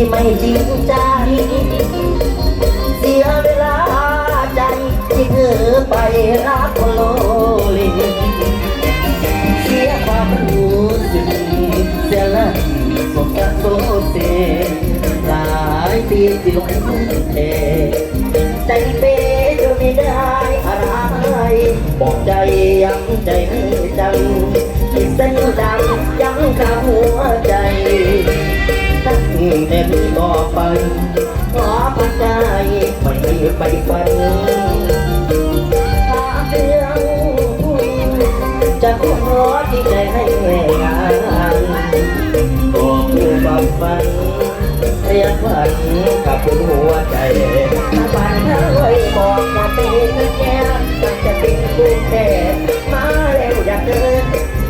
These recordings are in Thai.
ที่ไม่จริงใจ เสียเวลาใจที่เธอไปรักคนโลเลเสียความรู้สึกเสียละสมกับโซเซหลายปีที่ลงเทใจเป้จะไม่ได้อะไรบอกใจยังใจให้จำเส้นดำยังขาหัวใจ แต่นี้ต่อไปขอพักใจไม่ให้ไปฝันหาเรื่องจะขอที่ใจให้งานก็คือความฝันเรียกฝันกับคุณหัวใจถ้าฝันเคยบอกว่าเป็นแค่มันจะเป็นกูแค่มาเร็วอยากเดิน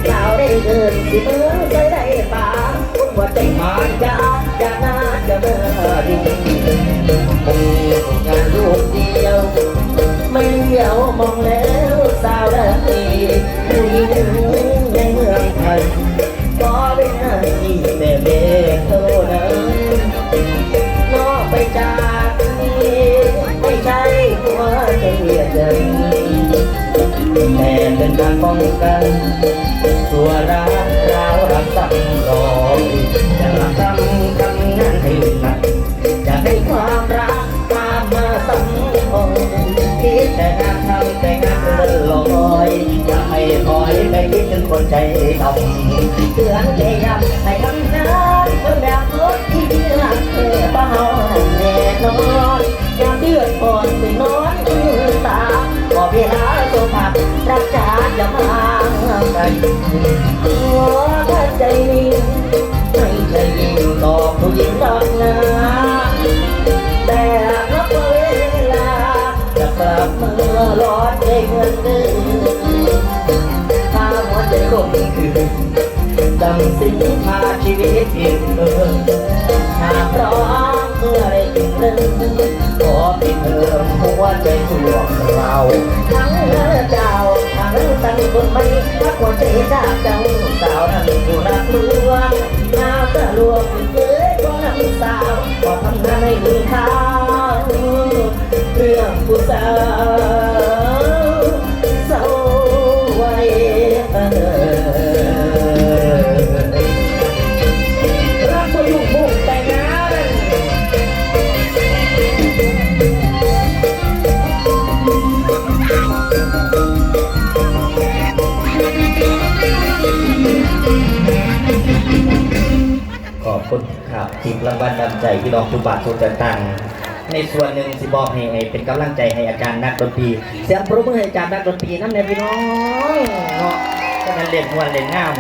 สาวได้เดินสิเมื่อ จะเมื่อดีคงงานลูกเดียว ไม่เดียวมองแล้วสาวลิกดีผู้หญิงในเมืองไทยก็เป็นหน้าที่แต่เด็กเท่านั้นนอกไปจากนี้ไม่ใช่หัวใจเดียวแต่เป็นการป้องกันตัวรัก คนใจดำเตือนใจย้ำให้ทำงานคนแบบรถที่เชื่อเธอเบาแน่นอนยากเดือดก่อนไปนอนอื้อตาขอเวลาตัวผักรักษาจะมาไปหัวใจนี้ไม่ใช่ยิงตอบผู้หญิงดอกนะแต่นับเวลาจะกลับเมื่อร้อนใจเงินเดือน ดังสินค้าชีวิตเพียงเออหากพร้อมเมื่อไรถึงเริ่มขอเพียงเติมหัวใจชั่วเราทั้งเธอเจ้าทั้งตั้งคนไม่รักหัวใจจากเจ้าสาวนั้นอยู่รักลวงน้ำตาลวงเกิดก็น้ำสาวก็ทำงานให้ลืมข้าเรื่องผู้สาว คุณครับทีมรางวัลนำใจพี่น้องทุกบาททุกสตางค์ในส่วนหนึ่งสิบอกให้เป็นกำลังใจให้อาจารย์นักดนตรีเสียงปรบมือให้อาจารย์นักดนตรีนั่นแหละพี่น้องเนาะก็นั้นเล่นมวนเล่นงาม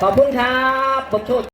ขอบคุณครับผมโชค